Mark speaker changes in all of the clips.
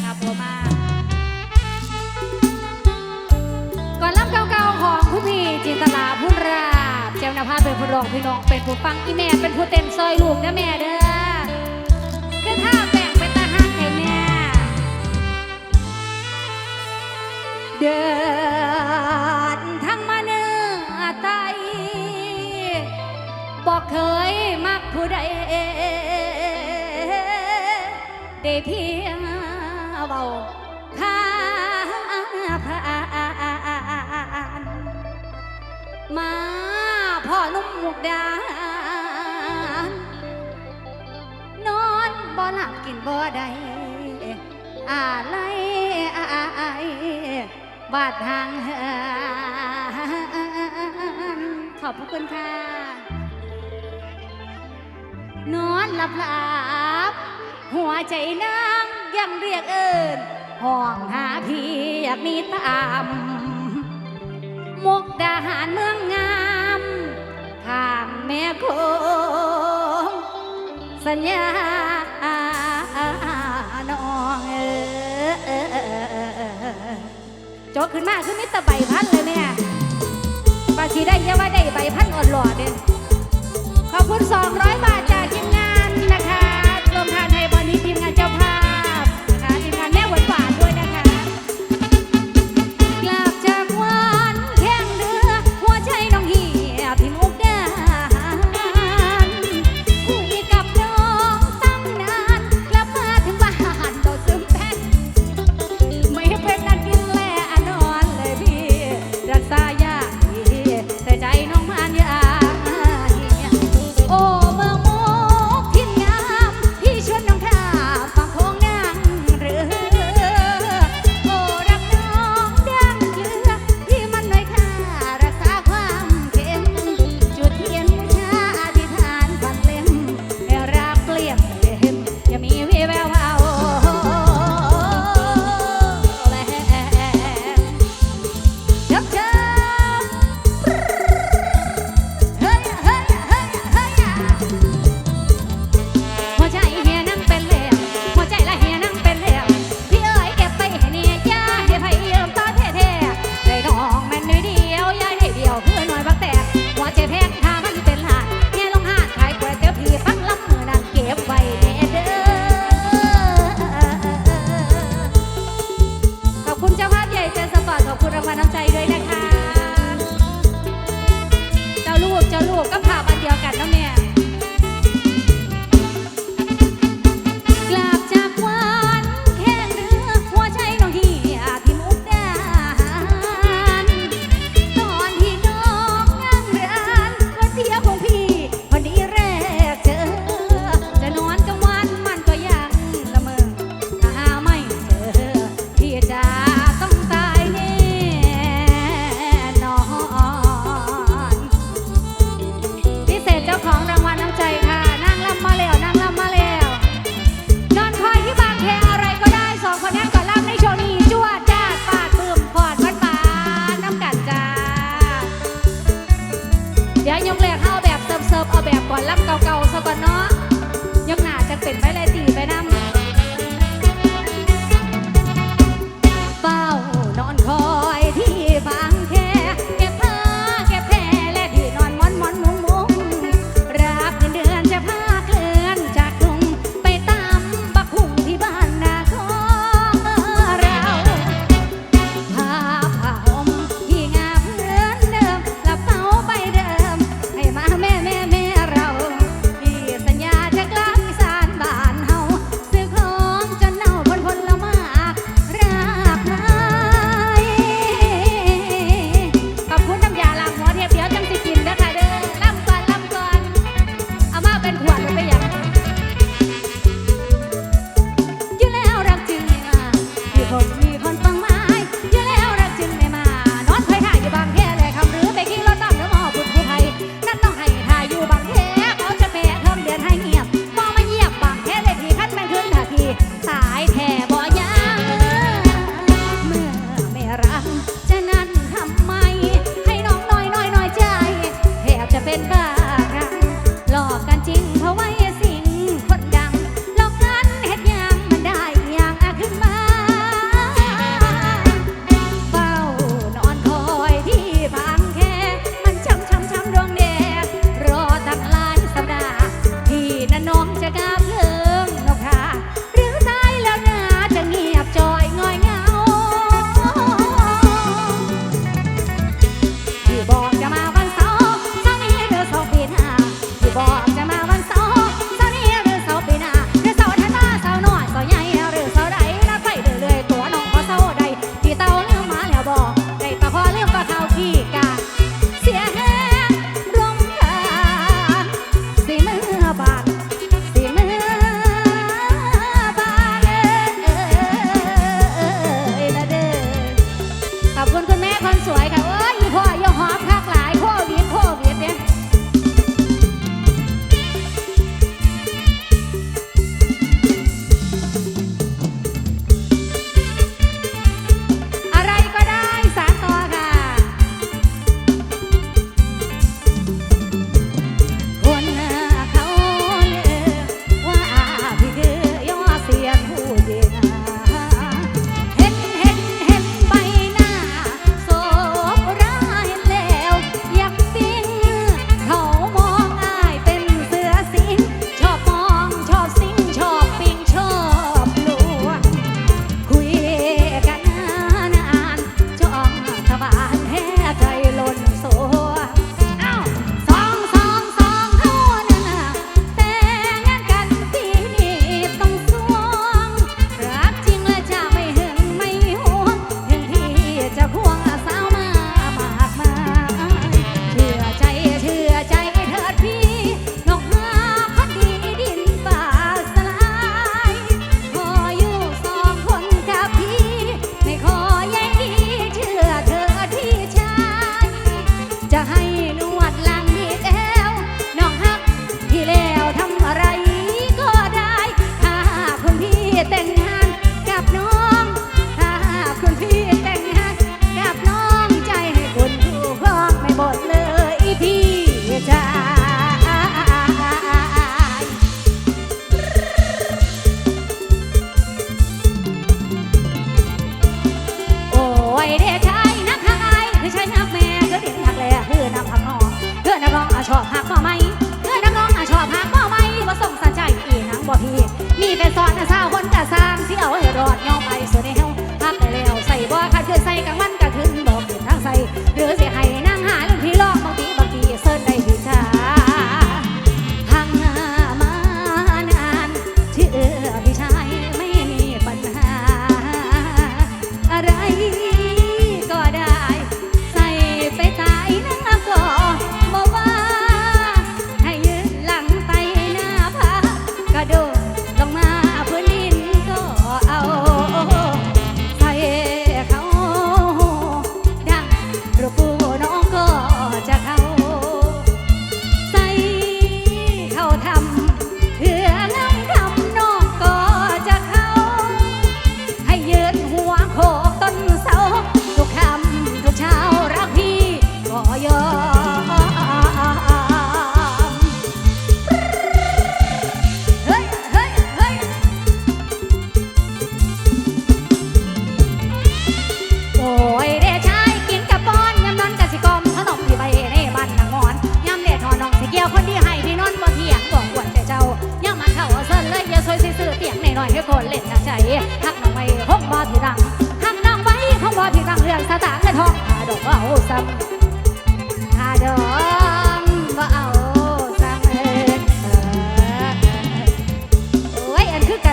Speaker 1: นะคะโปมาก่อนรับเก่าๆของผู้พี่จินตลาผู้ราบเจ้าหน้าภาพเป็นผู้รองพี่น้องเป็นผู้ฟังอีแม่เป็นผู้เต้นซอยลูกนะแม่เด้อคือถ้าแบ่งเป็นตาหักให้แม่เดินทั้งมาเนื้อไตบอกเคยมักผู้ใดได้เพียง เบาข้าผ่านมาพ่อนุ่มมุกดานนอนบ่หลับกินบ่ได้อะไรบาดห่างเหินขอบพระคุณค่ะ นอนหลับหลับหัวใจนา ยังเรียกเอิญห้องหาพี่อยากมีตามมุกดาหารเมืองงามข้างแม่คงสัญญาน้องเออจกขึ้นมาขึ้นมิตรใบพันเลยแม่ปาชีได้เยาว่าได้ใบพันอ่อนหลอดเด้ขอบคุณ200บาทจาท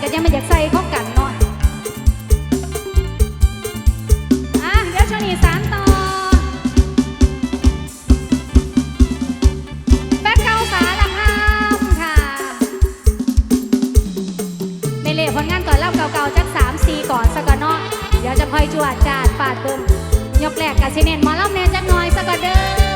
Speaker 1: ก็ยังไม่อยากใส่ข้อกันเนาะอะเดี๋ยวชนีสารต่อแบเก้าสารคามค่ะเมเล่ผลงานก่อนเล่เก่าๆจักสามสี่ก่อนสะก่อนเดี๋ยวจะพลอยจวดจาดปาดเบิ่งยกแรกกับเชนเนนมอลล์แมนจักน้อยสะก่อนเด้อ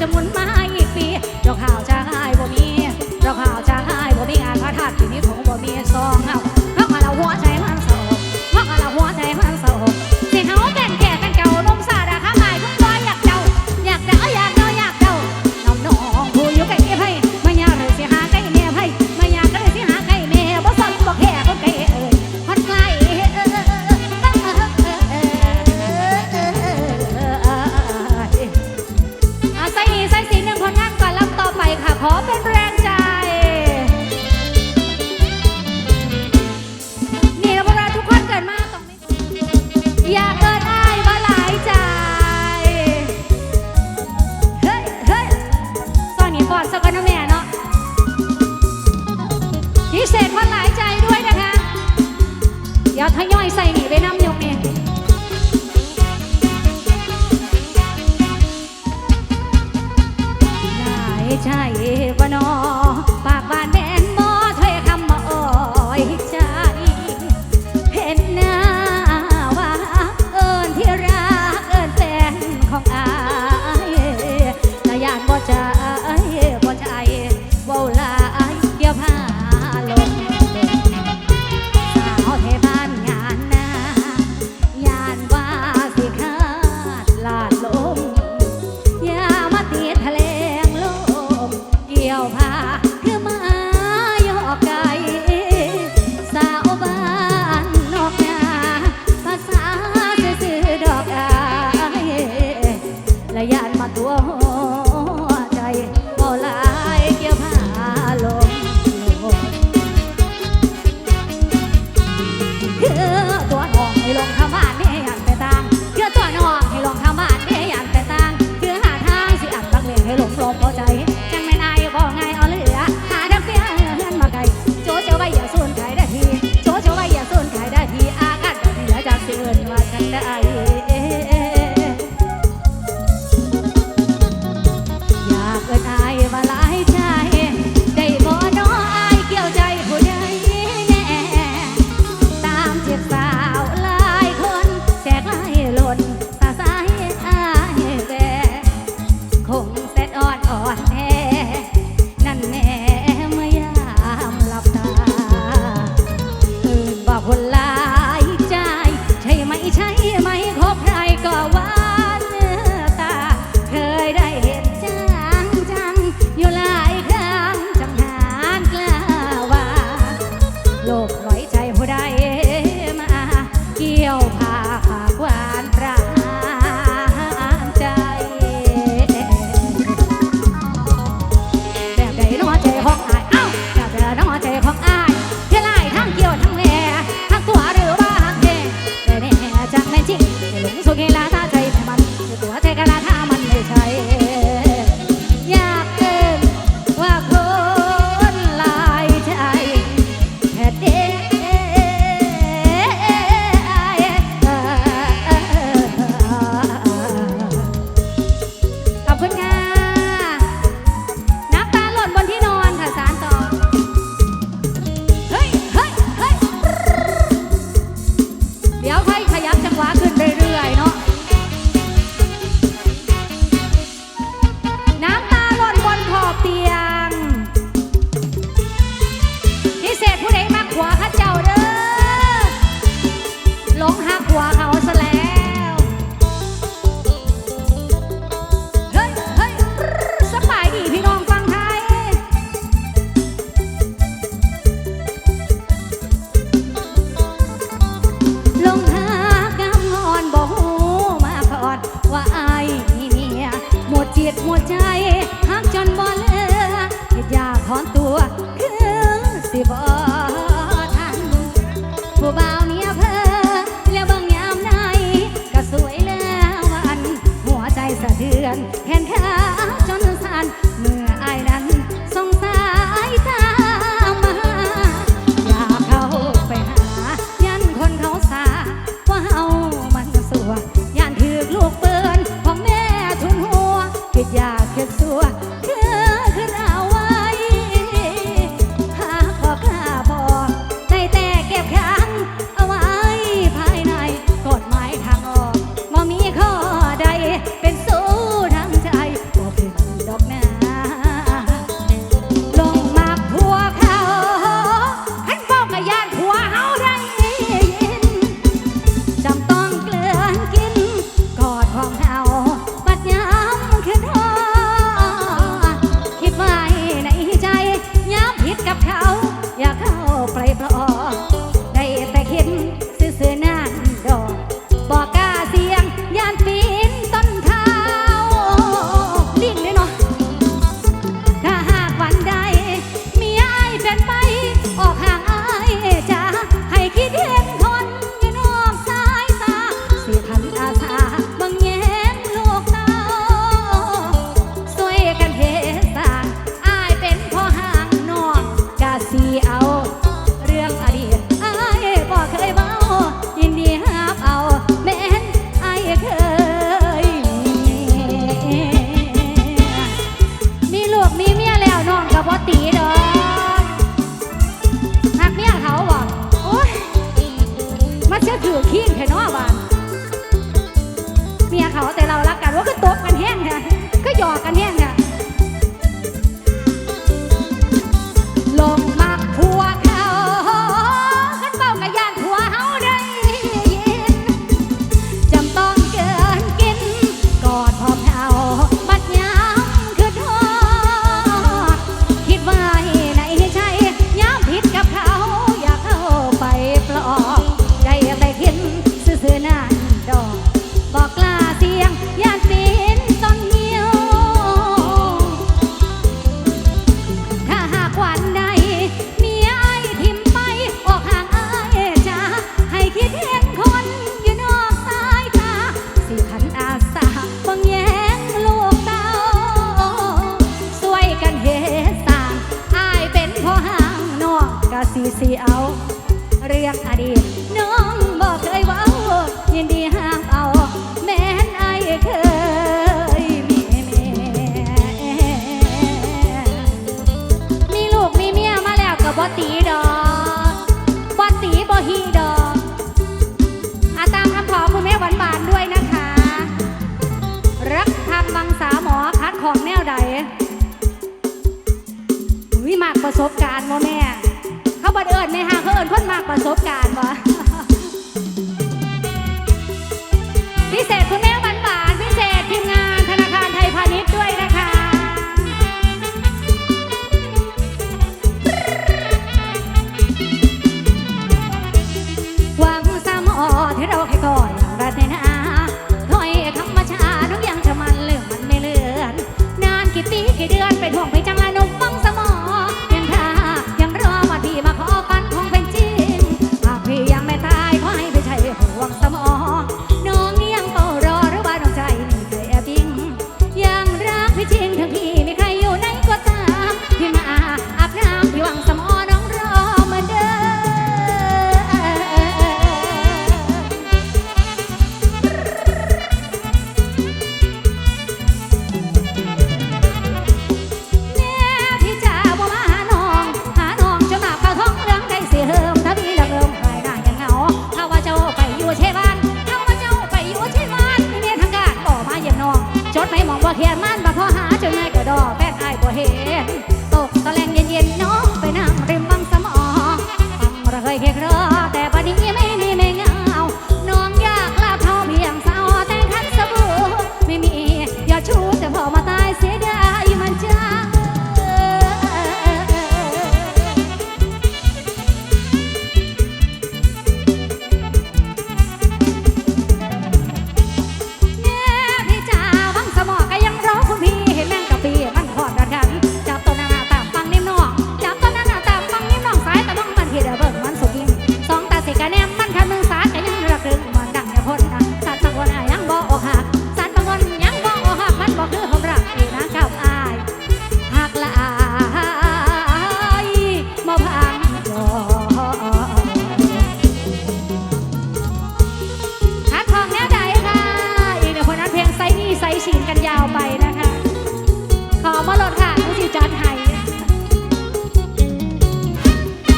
Speaker 1: จะมุน